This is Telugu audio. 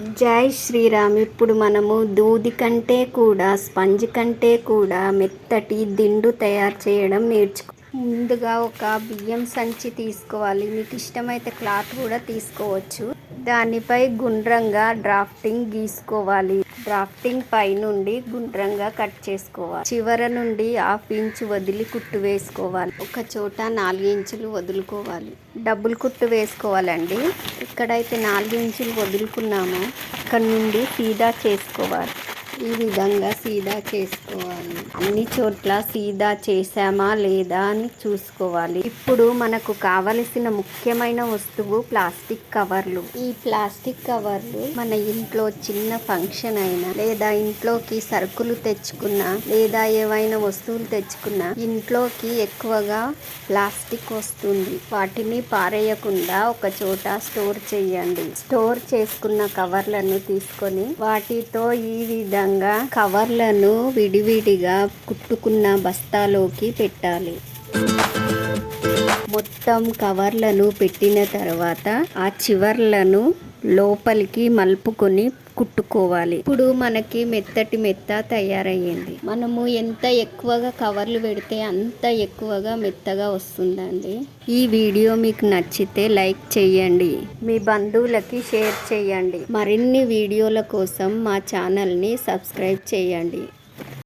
జై శ్రీరామ్. ఇప్పుడు మనము దూది కంటే కూడా స్పంజ్ కంటే కూడా మెత్తటి దిండు తయారు చేయడం నేర్చుకో ముందుగా ఒక బియ్యం సంచి తీసుకోవాలి. మీకు ఇష్టమైతే క్లాత్ కూడా తీసుకోవచ్చు. దానిపై గుండ్రంగా డ్రాఫ్టింగ్ గీసుకోవాలి. డ్రాఫ్టింగ్ పై నుండి గుండ్రంగా కట్ చేసుకోవాలి. చివర నుండి హాఫ్ ఇంచ్ వదిలి కుట్టు వేసుకోవాలి. ఒక చోట నాలుగు ఇంచులు వదులుకోవాలి. డబుల్ కుట్టు వేసుకోవాలండి. ఇక్కడైతే నాలుగు ఇంచులు వదులుకున్నామో అక్కడ నుండి సీదా చేసుకోవాలి. ఈ విధంగా సీదా చేసుకోవాలి. అన్ని చోట్ల సీదా చేసామా లేదా అని చూసుకోవాలి. ఇప్పుడు మనకు కావలసిన ముఖ్యమైన వస్తువు ప్లాస్టిక్ కవర్లు. ఈ ప్లాస్టిక్ కవర్లు మన ఇంట్లో చిన్న ఫంక్షన్ అయినా లేదా ఇంట్లోకి సరుకులు తెచ్చుకున్నా లేదా ఏవైనా వస్తువులు తెచ్చుకున్నా ఇంట్లోకి ఎక్కువగా ప్లాస్టిక్ వస్తుంది. వాటిని పారేయకుండా ఒక చోట స్టోర్ చేయండి. స్టోర్ చేసుకున్న కవర్లను తీసుకొని వాటితో ఈ విధంగా విధంగా కవర్లను విడివిడిగా కుట్టుకున్న బస్తాలోకి పెట్టాలి. మొత్తం కవర్లను పెట్టిన తర్వాత ఆ చివర్లను లోపలికి మలుపుకొని కుట్టుకోవాలి. ఇప్పుడు మనకి మెత్తటి మెత్త తయారయ్యింది. మనము ఎంత ఎక్కువగా కవర్లు పెడితే అంత ఎక్కువగా మెత్తగా వస్తుందండి. ఈ వీడియో మీకు నచ్చితే లైక్ చేయండి మీ బంధువులకి షేర్ చేయండి మరిన్ని వీడియోల కోసం మా ఛానల్ని సబ్స్క్రైబ్ చేయండి